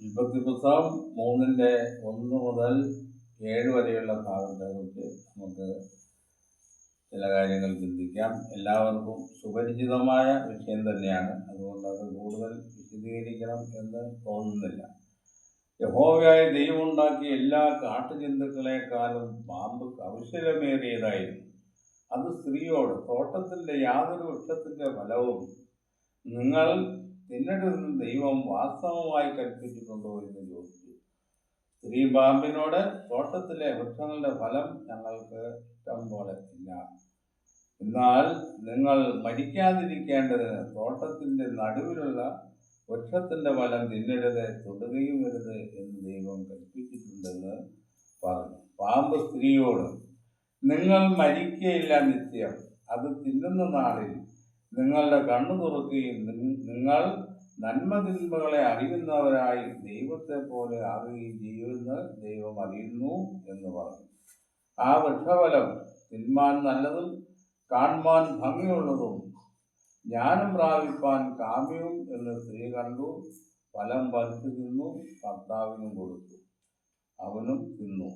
ഉൽപ്പത്തി പുസ്തകം മൂന്നിന്റെ ഒന്ന് മുതൽ ഏഴ് വരെയുള്ള ഭാഗത്തെ കുറിച്ച് നമുക്ക് ചില കാര്യങ്ങൾ ചിന്തിക്കാം. എല്ലാവർക്കും സുപരിചിതമായ വിഷയം തന്നെയാണ്. അതുകൊണ്ട് അത് കൂടുതൽ വിശദീകരിക്കണം എന്ന് തോന്നുന്നില്ല. യഹോവയായ ദൈവമുണ്ടാക്കിയ എല്ലാ കാട്ടുജന്തുക്കളെക്കാളും പാമ്പ് കൗശലമേറിയതായിരുന്നു. അത് സ്ത്രീയോട് തോട്ടത്തിന്റെ യാതൊരു വൃക്ഷത്തിന്റെ ഫലവും നിങ്ങൾ തിന്നരുതെന്ന് ദൈവം വാസ്തവമായി കൽപ്പിച്ചിട്ടുണ്ടോ എന്ന് ചോദിച്ചു. സ്ത്രീ പാമ്പിനോട് തോട്ടത്തിലെ വൃക്ഷങ്ങളുടെ ഫലം ഞങ്ങൾക്ക് ഇഷ്ടം പോലെ ഇല്ല. എന്നാൽ നിങ്ങൾ മരിക്കാതിരിക്കേണ്ടതിന് തോട്ടത്തിന്റെ നടുവിലുള്ള വൃക്ഷത്തിന്റെ ഫലം തിന്നരുത് തൊടുകയും വരുത് എന്ന് ദൈവം കൽപ്പിച്ചിട്ടുണ്ടെന്ന് പറഞ്ഞു. പാമ്പ് സ്ത്രീയോട് നിങ്ങൾ മരിക്കയില്ല നിത്യം. അത് തിന്നുന്ന നാളിൽ നിങ്ങളുടെ കണ്ണു തുറക്കുകയും നിങ്ങൾ നന്മ തിന്മകളെ അറിയുന്നവരായി ദൈവത്തെ പോലെ ആകുകയും ചെയ്യുമെന്ന് ദൈവം അറിയുന്നു എന്ന് പറഞ്ഞു. ആ വൃക്ഷഫലം തിന്മാൻ നല്ലതും കാൺമാൻ ഭംഗിയുള്ളതും ജ്ഞാനം പ്രാപിപ്പാൻ കാമ്യവും എന്ന് സ്ത്രീ കണ്ടു. ഫലം വലിച്ചു തിന്നു ഭർത്താവിനും കൊടുത്തു. അവനും തിന്നു.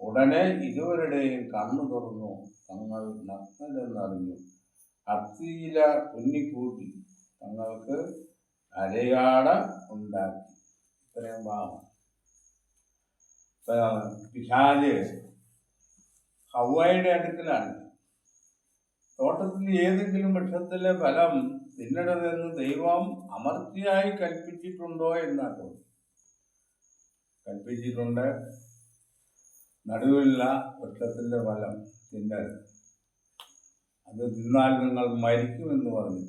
ഉടനെ ഇരുവരുടെയും കണ്ണു തുറന്നു തങ്ങൾ നഗ്നരെന്നറിഞ്ഞു. അത്തിയില തുന്നിക്കൂട്ടി തങ്ങൾക്ക് അരയാട ഉണ്ടാക്കി. ഇത്രയും ഇപ്പൊ പിശാൽ ഹവായുടെ അടുക്കലാണ്. തോട്ടത്തിൽ ഏതെങ്കിലും വൃക്ഷത്തിലെ ഫലം തിന്നരുതെന്ന് ദൈവം അമർത്തിയായി കൽപ്പിച്ചിട്ടുണ്ടോ എന്നാ കൽപ്പിച്ചിട്ടുണ്ട്. നടുവിലുള്ള വൃക്ഷത്തിന്റെ ഫലം തിന്നരുത്. അത് തിന്നാൽ നിങ്ങൾ മരിക്കുമെന്ന് പറഞ്ഞു.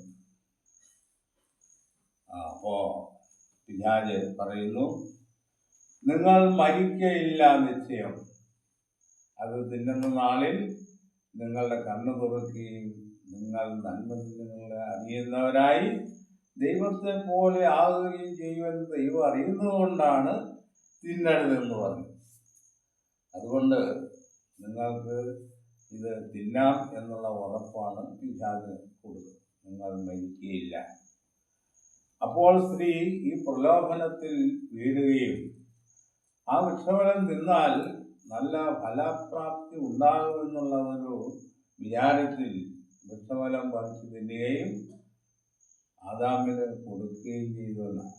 അപ്പോ പിശാച് പറയുന്നു നിങ്ങൾ മരിക്കയില്ല നിശ്ചയം. അത് തിന്നുന്ന നാളിൽ നിങ്ങളുടെ കണ്ണു തുറക്കുകയും നിങ്ങൾ നന്മ നിങ്ങളെ അറിയുന്നവരായി ദൈവത്തെ പോലെ ആകുകയും ചെയ്യുമെന്ന് ദൈവം അറിയുന്നതുകൊണ്ടാണ് തിന്നരുതെന്ന് പറഞ്ഞു അതുകൊണ്ട് നിങ്ങൾക്ക് ഇത് തിന്നാം എന്നുള്ള ഉറപ്പാണ് പിശാച് കൊടുക്കുന്നത്. നിങ്ങൾ മരിക്കുകയില്ല. അപ്പോൾ സ്ത്രീ ഈ പ്രലോഭനത്തിൽ വീഴുകയും ആ വൃക്ഷഫലം തിന്നാൽ നല്ല ഫലപ്രാപ്തി ഉണ്ടാകുമെന്നുള്ള ഒരു വിചാരത്തിൽ വൃക്ഷഫലം പറിച്ചു തിന്നുകയും ആദാമിന് കൊടുക്കുകയും ചെയ്തു എന്നാണ്.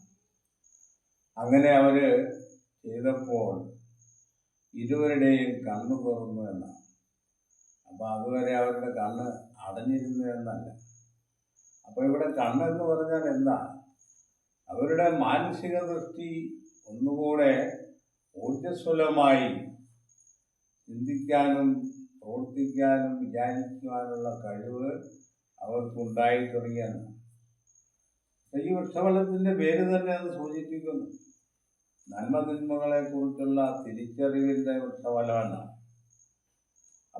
അങ്ങനെ അവർ ചെയ്തപ്പോൾ ഇരുവരുടെയും കണ്ണു തുറന്നു എന്നാണ്. അപ്പൊ അതുവരെ അവരുടെ കണ്ണ് അടഞ്ഞിരുന്നു എന്നല്ല അപ്പൊ ഇവിടെ കണ്ണെന്ന് പറഞ്ഞാൽ എന്താ? അവരുടെ മാനസിക ദൃഷ്ടി ഒന്നുകൂടെ ഊർജസ്വലമായി ചിന്തിക്കാനും പ്രവർത്തിക്കാനും വിചാരിക്കുവാനുള്ള കഴിവ് അവർക്കുണ്ടായി തുടങ്ങിയാണ്. ഈ വൃക്ഷഫലത്തിന്റെ പേര് തന്നെ അത് സൂചിപ്പിക്കുന്നു. നന്മ തിരിച്ചറിവിന്റെ വൃക്ഷഫലമാണ്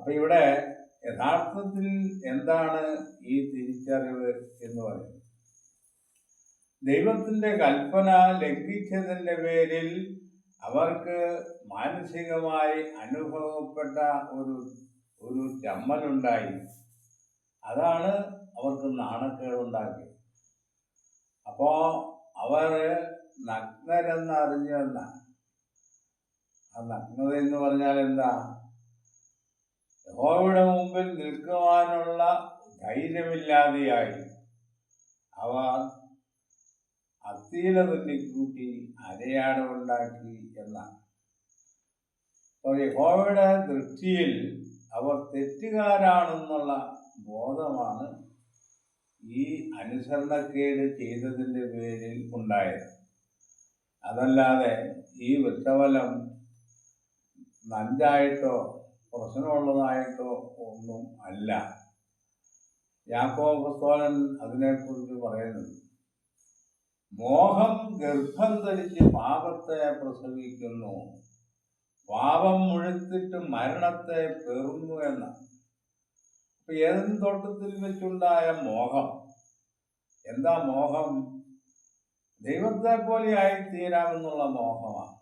അപ്പൊ ഇവിടെ യഥാർത്ഥത്തിൽ എന്താണ് ഈ തിരിച്ചറിവ് എന്ന് പറയുന്നത്? ദൈവത്തിന്റെ കൽപ്പന ലംഘിച്ചതിന്റെ പേരിൽ അവർക്ക് മാനസികമായി അനുഭവപ്പെട്ട ഒരു ഒരു ചമ്മലുണ്ടായി. അതാണ് അവർക്ക് നാണക്കേടുണ്ടാക്കിയത്. അപ്പോ അവർ നഗ്നരെന്ന് അറിഞ്ഞെന്ന ആ നഗ്നത എന്ന് പറഞ്ഞാൽ എന്താ? യഹോവയുടെ മുമ്പിൽ നിൽക്കുവാനുള്ള ധൈര്യമില്ലാതെയായി അവർ അത്തീല തുന്നിക്കൂട്ടി അരയാടമുണ്ടാക്കി എന്നാണ് യഹോവയുടെ ദൃഷ്ടിയിൽ അവർ തെറ്റുകാരാണെന്നുള്ള ബോധമാണ് ഈ അനുസരണക്കേട് ചെയ്തതിന്റെ പേരിൽ ഉണ്ടായത്. അതല്ലാതെ ഈ വൃക്ഷഫലം നഞ്ചായിട്ടോ പ്രശ്നമുള്ളതായിട്ടോ ഒന്നും അല്ല. യാക്കോബസ്തോലൻ അതിനെക്കുറിച്ച് പറയുന്നത് മോഹം ഗർഭം ധരിച്ച് പാപത്തെ പ്രസവിക്കുന്നു. പാപം മുഴുത്തിട്ട് മരണത്തെ പെറുന്നു എന്ന. അപ്പൊ ഏതും തോട്ടത്തിൽ വെച്ചുണ്ടായ മോഹം എന്താ മോഹം? ദൈവത്തെ പോലെ ആയിത്തീരാമെന്നുള്ള മോഹമാണ്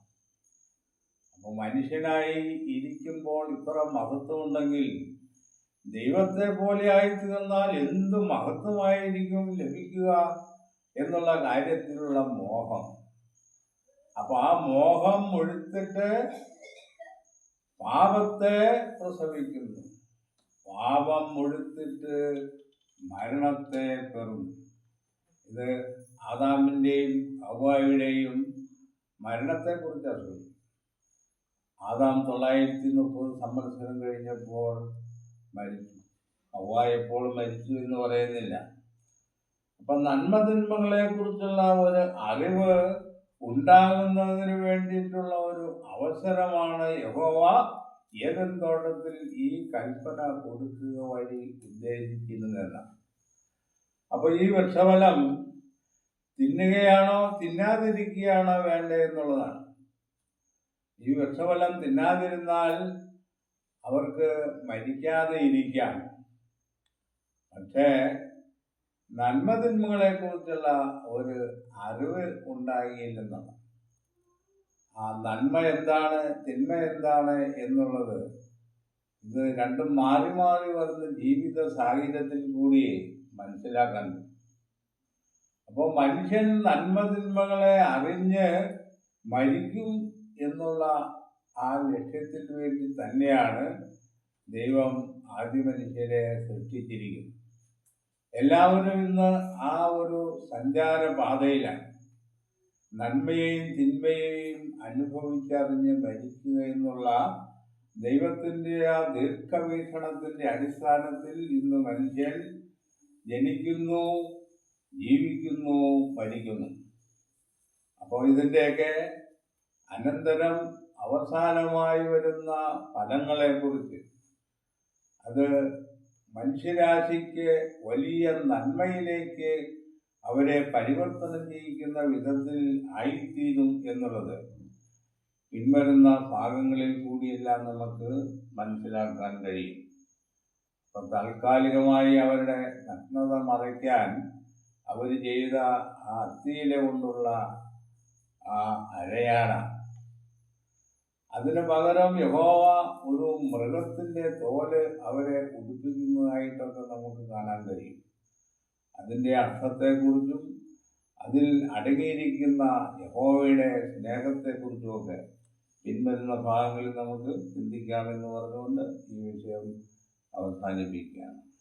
മനുഷ്യനായി ഇരിക്കുമ്പോൾ ഇത്ര മഹത്വമുണ്ടെങ്കിൽ ദൈവത്തെ പോലെ ആയിത്തീർന്നാൽ എന്ത് മഹത്വമായിരിക്കും ലഭിക്കുക എന്നുള്ള കാര്യത്തിലുള്ള മോഹം. അപ്പൊ ആ മോഹം മുഴുത്തിട്ട് പാപത്തെ പ്രസവിക്കുന്നു. പാപം മുഴുത്തിട്ട് മരണത്തെ പെറും. ഇത് ആദാമിന്റെയും ഹവായുടെയും മരണത്തെക്കുറിച്ചാണ് ചോദിക്കുന്നത് ആദാം തൊള്ളായിരത്തി മുപ്പത് സംവത്സരം കഴിഞ്ഞപ്പോൾ മരിച്ചു. ഹവ്വ എപ്പോൾ മരിച്ചു എന്ന് പറയുന്നില്ല. അപ്പം നന്മതിന്മകളെ കുറിച്ചുള്ള ഒരു അറിവ് ഉണ്ടാകുന്നതിന് വേണ്ടിയിട്ടുള്ള ഒരു അവസരമാണ് യഹോവ. ഏതൻ തോട്ടത്തിൽ ഈ കൽപ്പന കൊടുക്കുക വഴി ഉദ്ദേശിക്കുന്നതെന്നാണ് അപ്പോൾ ഈ വൃക്ഷഫലം തിന്നുകയാണോ തിന്നാതിരിക്കുകയാണോ വേണ്ടത് എന്നുള്ളതാണ്. ഈ വൃക്ഷഫലം തിന്നാതിരുന്നാൽ അവർക്ക് മരിക്കാതെ ഇരിക്കാം പക്ഷേ നന്മതിന്മകളെ കുറിച്ചുള്ള ഒരു അറിവ് ഉണ്ടാകിയില്ലെന്നാണ് ആ നന്മ എന്താണ് തിന്മ എന്താണ് എന്നുള്ളത് ഇത് രണ്ടും മാറി മാറി വരുന്ന ജീവിത സാഹചര്യത്തിൽ കൂടി മനസ്സിലാക്കാൻ. അപ്പോൾ മനുഷ്യൻ നന്മതിന്മകളെ അറിഞ്ഞ് മരിക്കും എന്നുള്ള ആ ലക്ഷ്യത്തിന് വേണ്ടി തന്നെയാണ് ദൈവം ആദ്യ മനുഷ്യരെ സൃഷ്ടിച്ചിരിക്കുന്നത്. എല്ലാവരും ഇന്ന് ആ ഒരു സഞ്ചാര പാതയിലാണ് നന്മയെയും തിന്മയെയും അനുഭവിച്ചറിഞ്ഞ് ഭരിക്കുക എന്നുള്ള ദൈവത്തിന്റെ ആ ദീർഘവീക്ഷണത്തിന്റെ അടിസ്ഥാനത്തിൽ ഇന്ന് മനുഷ്യൻ ജനിക്കുന്നു ജീവിക്കുന്നു ഭരിക്കുന്നു അപ്പോൾ ഇതിന്റെയൊക്കെ അനന്തരം അവസാനമായി വരുന്ന ഫലങ്ങളെക്കുറിച്ച്. അത് മനുഷ്യരാശിക്ക് വലിയ നന്മയിലേക്ക് അവരെ പരിവർത്തനം ചെയ്യിക്കുന്ന വിധത്തിൽ ആയിത്തീരും എന്നുള്ളത് പിൻവരുന്ന ഭാഗങ്ങളിൽ കൂടിയെല്ലാം നമുക്ക് മനസ്സിലാക്കാൻ കഴിയും. അപ്പം താൽക്കാലികമായി അവരുടെ നഗ്നത മറയ്ക്കാൻ അവർ ചെയ്ത ആ അത്തിയില കൊണ്ടുള്ള ആ അരയാണ്. അതിന് പകരം യഹോവ ഒരു മൃഗത്തിന്റെ തോൽ അവരെ ഉടുപ്പിക്കുന്നതായിട്ടൊക്കെ നമുക്ക് കാണാൻ കഴിയും. അതിന്റെ അർത്ഥത്തെക്കുറിച്ചും അതിൽ അടങ്ങിയിരിക്കുന്ന യഹോവയുടെ സ്നേഹത്തെക്കുറിച്ചുമൊക്കെ പിൻവരുന്ന ഭാഗങ്ങളിൽ നമുക്ക് ചിന്തിക്കാമെന്ന് പറഞ്ഞുകൊണ്ട് ഈ വിഷയം അവസാനിപ്പിക്കുകയാണ്.